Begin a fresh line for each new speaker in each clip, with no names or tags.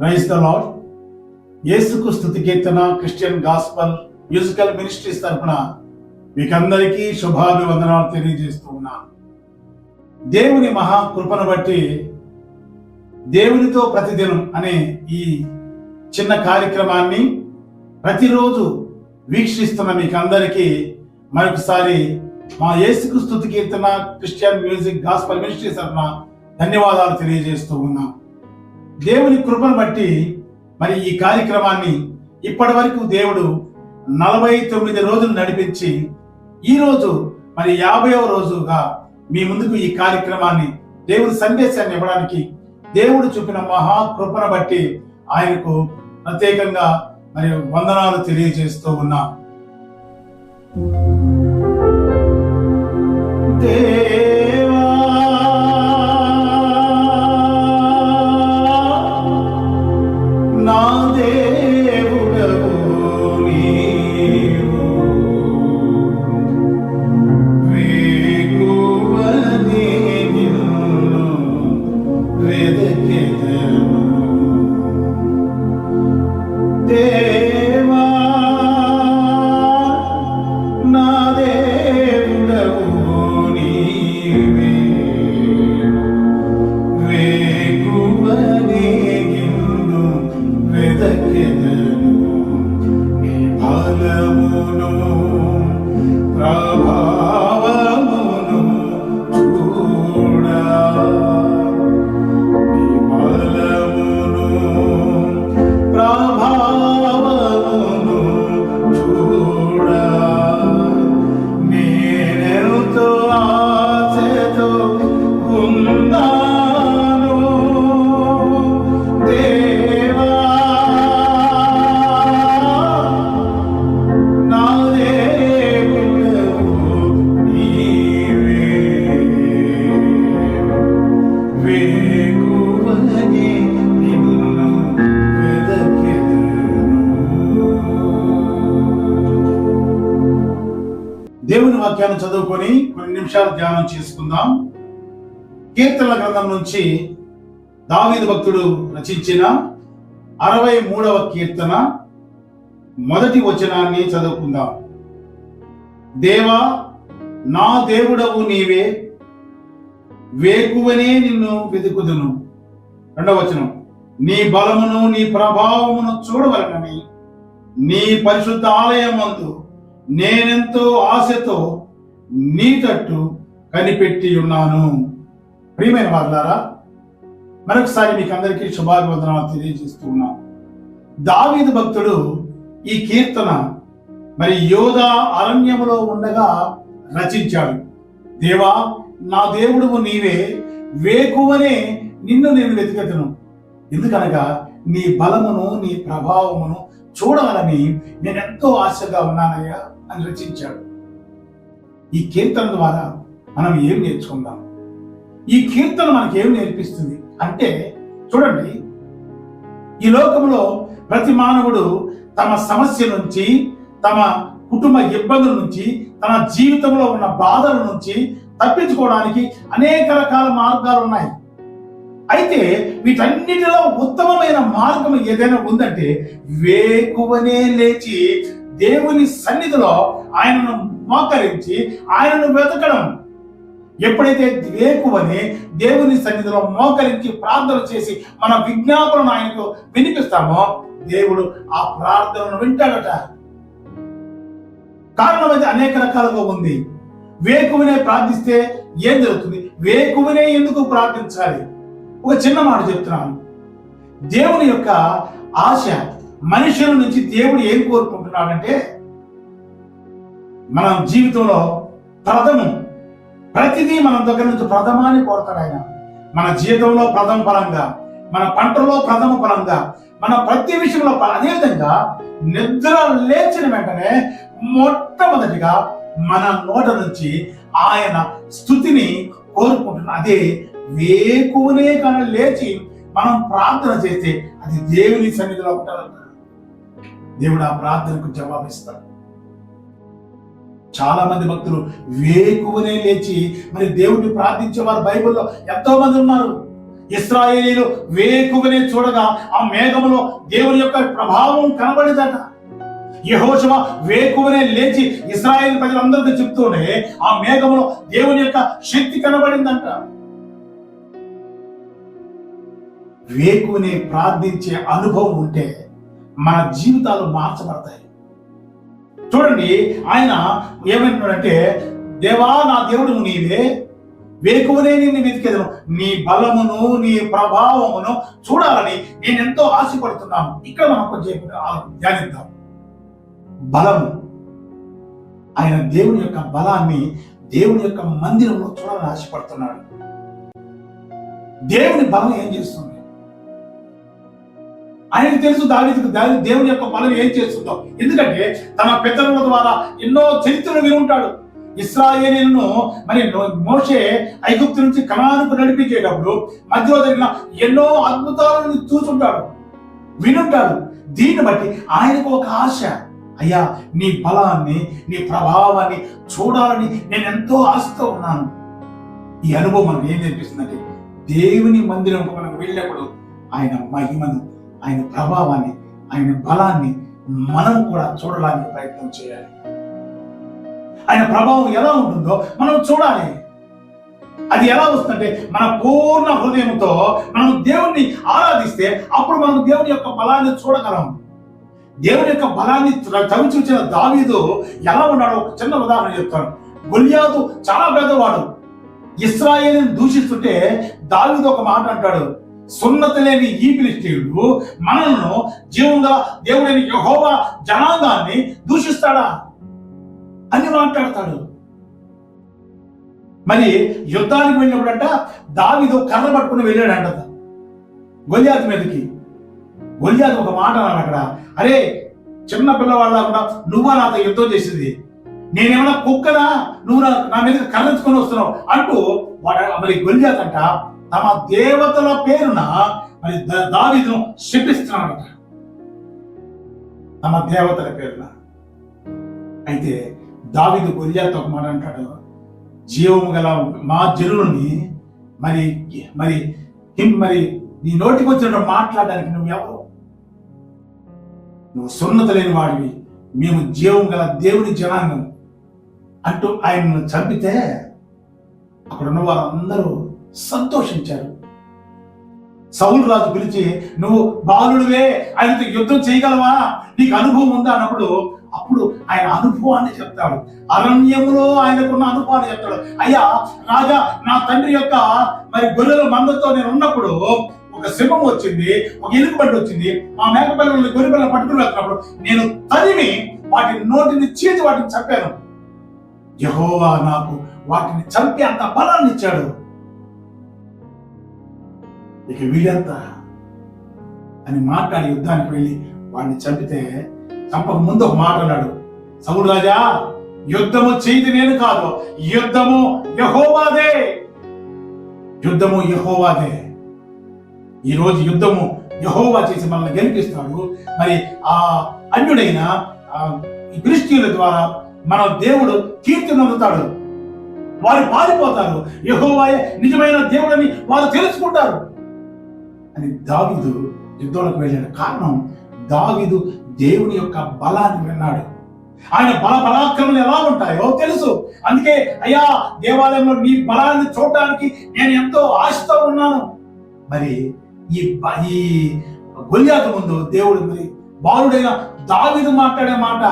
Praise the lord యేసుకు స్థుతి కీర్తన క్రిస్టియన్ గాస్పల్ మ్యూజికల్ మినిస్ట్రీస్ తరఫున మీకందరికీ శుభాభివందనాలు తెలియజేస్తూ ఉన్నాను. దేవుని మహా కృపను బట్టి దేవునితో ప్రతిదినం అనే ఈ చిన్న కార్యక్రమాన్ని ప్రతిరోజు వీక్షిస్తున్న మీకందరికీ మరొకసారి మా యేసుకు స్థుతి కీర్తన క్రిస్టియన్ మ్యూజిక్ గాస్పల్ మినిస్ట్రీస్ తరఫున ధన్యవాదాలు తెలియజేస్తూ ఉన్నాం దేవుని కృపను బట్టి మరి ఈ కార్యక్రమాన్ని ఇప్పటి వరకు దేవుడు నలభై తొమ్మిది రోజులు నడిపించి ఈరోజు మరి యాభైవ రోజుగా మీ ముందుకు ఈ కార్యక్రమాన్ని దేవుని సందేశాన్ని ఇవ్వడానికి దేవుడు చూపిన మహా కృపను బట్టి ఆయనకు ప్రత్యేకంగా మరి వందనాలు తెలియజేస్తూ ఉన్నా. దే దేవుని వాక్యాన్ని చదువుకొని కొన్ని నిమిషాలు ధ్యానం చేసుకుందాం. కీర్తనల గ్రంథం నుంచి దావీదు భక్తుడు రచించిన అరవై మూడవ కీర్తన మొదటి వచనాన్ని చదువుకుందాం. దేవా నా దేవుడవు నీవే వేకువనే నిన్ను వెతుకుదును. రెండవ వచనం నీ బలమును నీ ప్రభావమును చూడవలనని నీ పరిశుద్ధ ఆలయమందు నేనెంతో ఆశతో నీ తట్టు కనిపెట్టి ఉన్నాను. ప్రియమైన వాళ్ళారా మరొకసారి మీకు అందరికీ శుభాభివందనాలు తెలియజేస్తూ ఉన్నాను. దావీదు భక్తుడు ఈ కీర్తన మరి యోధా అరణ్యములో ఉండగా రచించాడు. దేవా నా దేవుడువు నీవే వేకువనే నిన్ను నేను వెతికెతను ఎందుకనగా నీ బలమును నీ ప్రభావమును చూడాలని నేను ఎంతో ఆశగా ఉన్నానయ్యా. అని రచించాడు. ఈ కీర్తన ద్వారా మనం ఏం నేర్చుకుందాం? ఈ కీర్తన మనకి ఏం నేర్పిస్తుంది? అంటే చూడండి ఈ లోకంలో ప్రతి మానవుడు తమ సమస్య నుంచి తమ కుటుంబ ఇబ్బందుల నుంచి తన జీవితంలో ఉన్న బాధల నుంచి తప్పించుకోవడానికి అనేక రకాల మార్గాలు ఉన్నాయి. అయితే వీటన్నిటిలో ఉత్తమమైన మార్గం ఏదైనా ఉందంటే వేకువనే లేచి దేవుని సన్నిధిలో ఆయనను మోకరించి ఆయనను వెతకడం. ఎప్పుడైతే వేకువని దేవుని సన్నిధిలో మోకరించి ప్రార్థన చేసి మన విజ్ఞాపనను ఆయనకు వినిపిస్తామో దేవుడు ఆ ప్రార్థనను వింటాడట. కారణం అయితే అనేక రకాలుగా ఉంది. వేకువనే ప్రార్థిస్తే ఏం జరుగుతుంది? వేకువనే ఎందుకు ప్రార్థించాలి? ఒక చిన్న మాట చెప్తున్నాను. దేవుని యొక్క ఆశ మనుషుల నుంచి దేవుడు ఏం కోరుకుంటున్నాడంటే మన జీవితంలో ప్రథమం ప్రతిదీ మన దగ్గర నుంచి ప్రథమాన్ని కోరుతాడు ఆయన. మన జీవితంలో ప్రథమ పరంగా మన పంటలో ప్రథమ పరంగా మన ప్రతి విషయంలో అదేవిధంగా నిద్ర లేచిన వెంటనే మొట్టమొదటిగా మన నోట నుంచి ఆయన స్థుతిని కోరుకుంటున్న అదే వేకునే కానీ లేచి మనం ప్రార్థన చేస్తే అది దేవుని సన్నిధిలో ఉంటుందంట దేవుడు ఆ ప్రార్థనకు జవాబిస్తాడు చాలా మంది భక్తులు వేకువనే లేచి మరి దేవుడిని ప్రార్థించే వారు బైబిల్లో ఎంతో మంది ఉన్నారు. ఇస్రాయేలీలు వేకువనే చూడగా ఆ మేఘములో దేవుని యొక్క ప్రభావం కనబడిందట. యహోశవ వేకువనే లేచి ఇస్రాయేల్ ప్రజలందరికీ చెప్తూనే ఆ మేఘములో దేవుని యొక్క శక్తి కనబడిందంట. వేకువనే ప్రార్థించే అనుభవం ఉంటే మన జీవితాలు మార్చబడతాయి. చూడండి ఆయన ఏమంటున్నాడంటే దేవా నా దేవుడు నీవే. వేకువనే నిన్ను వెతికేదను. నీ బలమును నీ ప్రభావమును చూడాలని నేను ఎంతో ఆశపడుతున్నాను. ఇక్కడ మనం కొంచెం ధ్యానిద్దాం. బలము. ఆయన దేవుని యొక్క బలాన్ని దేవుని యొక్క మందిరంలో చూడాలని ఆశపడుతున్నాడు. దేవుని బలం ఏం చేస్తుంది? ఆయనకు తెలుసు దావిదికి దేవుని యొక్క బలం ఏం చేస్తుందో. ఎందుకంటే తన పెద్దల ద్వారా ఎన్నో చరిత్రలు విని ఉంటాడు ఇస్రాయేలీలను మరి మోషే ఐగుప్తు నుంచి కణానికి నడిపించేటప్పుడు మధ్యలో జరిగిన ఎన్నో అద్భుతాలను చూసుంటాడు. వినుంటాడు. దీన్ని బట్టి ఆయనకు ఒక ఆశ. అయ్యా నీ బలాన్ని నీ ప్రభావాన్ని చూడాలని నేను ఎంతో ఆశతో ఉన్నాను. ఈ అనుభవం మనకు ఏం నేర్పిస్తుందంటే దేవుని మందిరం మనం వెళ్ళినప్పుడు ఆయన మహిమను ఆయన ప్రభావాన్ని ఆయన బలాన్ని మనం కూడా చూడడానికి ప్రయత్నం చేయాలి. ఆయన ప్రభావం ఎలా ఉంటుందో మనం చూడాలి. అది ఎలా వస్తుందంటే మన పూర్ణ హృదయంతో మనం దేవుణ్ణి ఆరాధిస్తే అప్పుడు మనం దేవుని యొక్క బలాన్ని చూడగలం. దేవుని యొక్క బలాన్ని చవి చూసిన దావీదు ఎలా ఉన్నాడో ఒక చిన్న ఉదాహరణ చెప్తాను. గొల్యాదు చాలా పెద్దవాడు. ఇస్రాయేల్ని దూషిస్తుంటే దావీదు ఒక మాట అంటాడు. సున్నతి లేని ఈ ఫిలిస్తీయుడు మనల్ని జీవంగా దేవుడైన యహోవా జనాంగాన్ని దూషిస్తాడా అని మాట్లాడతాడు. మరి యుద్ధానికి వెళ్ళినప్పుడంట దావిదు కర్ర పట్టుకుని వెళ్ళాడంట గొలియాతి మీదకి. గొలియాతి ఒక మాట అన్నాడు అక్కడ. అరే చిన్న పిల్లవాళ్ళ కూడా నువ్వా నాతో యుద్ధం చేసింది? నేనేమన్నా కుక్కనా? నువ్వు నా- మీద కర్రెంచుకొని వస్తున్నావు అంటూ వాడు మరి గొలియాతంట తమ దేవతల పేరున మరి దా- దావీదును శపిస్తున్నాడట తమ దేవతల పేరున. అయితే దావీదు గొల్యాత్ ఒక మాట అంటాడు. జీవము గల మా జనులని మరి మరి హిమ్ మరి నీ నోటికి వచ్చినట్టు మాట్లాడడానికి నువ్వు ఎవరు? నువ్వు సున్నత లేని వాడివి. మేము జీవం గల దేవుని జనాంగం. అంటూ ఆయనను చంపితే అక్కడ ఉన్న వారందరూ సంతోషించారు. సౌలు రాజు పిలిచి నువ్వు బాలుడివే ఆయనతో యుద్ధం చేయగలవా? నీకు అనుభవం ఉందా? అన్నప్పుడు అప్పుడు ఆయన అనుభవాన్ని చెప్తాడు. అరణ్యములో ఆయనకున్న అనుభవాన్ని చెప్తాడు. అయ్యా రాజా నా తండ్రి యొక్క మరి గొర్రెల మందతో నేను ఉన్నప్పుడు ఒక సింహం వచ్చింది ఒక ఎలుగుబంటి వచ్చింది. మా మేకపిల్లల్ని గొర్రె పిల్లలు పట్టుకుని వెళ్తున్నప్పుడు నేను తరిమి వాటి నోటిని చీచి వాటిని చంపాను. యహోవా నాకు వాటిని చంపి అంత బలాన్ని ఇచ్చాడు. ఇక వీడంతా అని మాట్లాడి యుద్ధానికి వెళ్ళి వాడిని చంపితే చంపక ముందు ఒక మాట అన్నాడు. సౌడు రాజా యుద్ధము చేతి నేను కాదు. యుద్ధము యహోవాదే. యుద్ధము యహోవాదే. ఈ రోజు యుద్ధము యహోవా చేసి మనల్ని గెలిపిస్తాడు. మరి ఆ అన్యుడైన ఆ ద్వారా మన దేవుడు కీర్తి పొందుతాడు వారు పారిపోతారు. యహోవాయే నిజమైన దేవుడని వారు తెలుసుకుంటారు. అని దావీదు యుద్ధంలోకి వెళ్ళాడు కారణం దావీదు దేవుని యొక్క బలాన్ని విన్నాడు. ఆయన బల పరాక్రమాలు ఎలా ఉంటాయో తెలుసు. అందుకే అయ్యా దేవాలయంలో నీ బలాన్ని చూడటానికి నేను ఎంతో ఆశతో ఉన్నాను. మరి ఈ ఈ గొల్యాత ముందు దేవుడు మరి బాలుడైన దావిదు మాట్లాడే మాట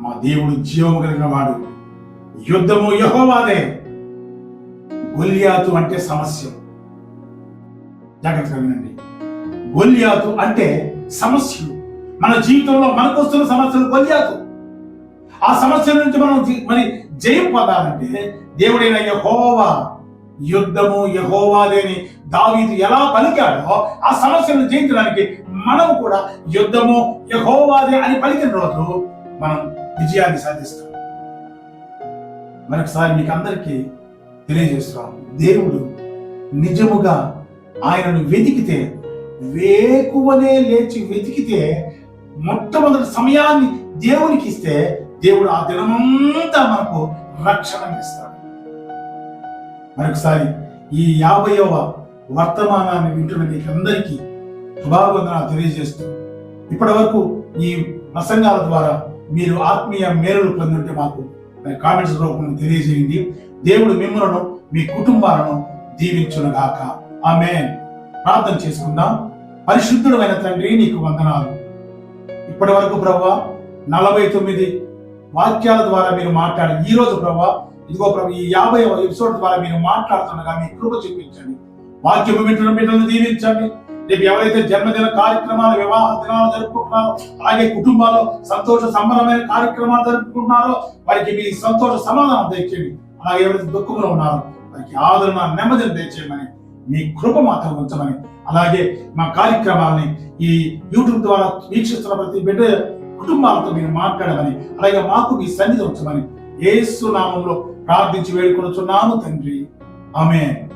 మా దేవుడు జీవము కలిగిన వాడు. యుద్ధము యహోవాదే. గొల్యాతు అంటే సమస్య. జాగ్రత్తగా వినండి. గొల్యాతు అంటే సమస్యలు. మన జీవితంలో మనకు వస్తున్న సమస్యలు గొల్యాతు ఆ సమస్యల నుంచి మనం మరి జయం పొందాలంటే దేవుడైన యహోవా యుద్ధము యహోవాదేని దావీదు ఎలా పలికాడో ఆ సమస్యలను జయించడానికి మనం కూడా యుద్ధము యహోవాదే అని పలికిన రోజు మనం విజయాన్ని సాధిస్తాం. మరొకసారి మీకు అందరికీ తెలియజేస్తున్నాం. దేవుడు నిజముగా ఆయనను వెతికితే వేకువనే లేచి వెతికితే మొట్టమొదటి సమయాన్ని దేవునికి ఇస్తే దేవుడు ఆ దినమంతా మనకు రక్షణ ఇస్తాడు. మరొకసారి ఈ యాభైవ వర్తమానాన్ని వింటున్న మీకు అందరికీ తెలియజేస్తూ ఇప్పటి వరకు ఈ ప్రసంగాల ద్వారా మీరు ఆత్మీయ మేలులు పొందుంటే మాకు కామెంట్స్ రూపంలో తెలియజేయండి. దేవుడు మిమ్మలను మీ కుటుంబాలను దీవించునుగాక. ఆమె ప్రార్థన చేసుకుందాం. పరిశుద్ధుడమైన తండ్రి నీకు వందనాలు. ఇప్పటి వరకు ప్రభా నలభై తొమ్మిది వాక్యాల ద్వారా మీరు మాట్లాడి ఈ రోజు ప్రభా ఇదిగో ప్రభు ఈ యాభై ఎపిసోడ్ ద్వారా మీరు మాట్లాడుతుండగా మీ కృప చూపించండి. వాక్యం వింటున్న బిడ్డలను దీవించండి. రేపు ఎవరైతే జన్మదిన కార్యక్రమాలు వివాహ దినాలు జరుపుకుంటున్నారో అలాగే కుటుంబాల్లో సంతోష సంబరమైన కార్యక్రమాలు జరుపుకుంటున్నారో వారికి మీ సంతోష సమాధానం తెచ్చేయండి అలాగే ఎవరైతే దుఃఖంలో ఉన్నారో వారికి ఆదరణ నెమ్మదిని తెచ్చేయమని మీ కృప మాత్రం ఉంచమని. అలాగే మా కార్యక్రమాలని ఈ యూట్యూబ్ ద్వారా వీక్షిస్తున్న ప్రతి బిడ్డ కుటుంబాలతో మీరు మాట్లాడమని అలాగే మాకు మీ సన్నిధి ఉంచమని ఏసు నామంలో ప్రార్థించి వేడుకొనుచున్నాము తండ్రి. ఆమె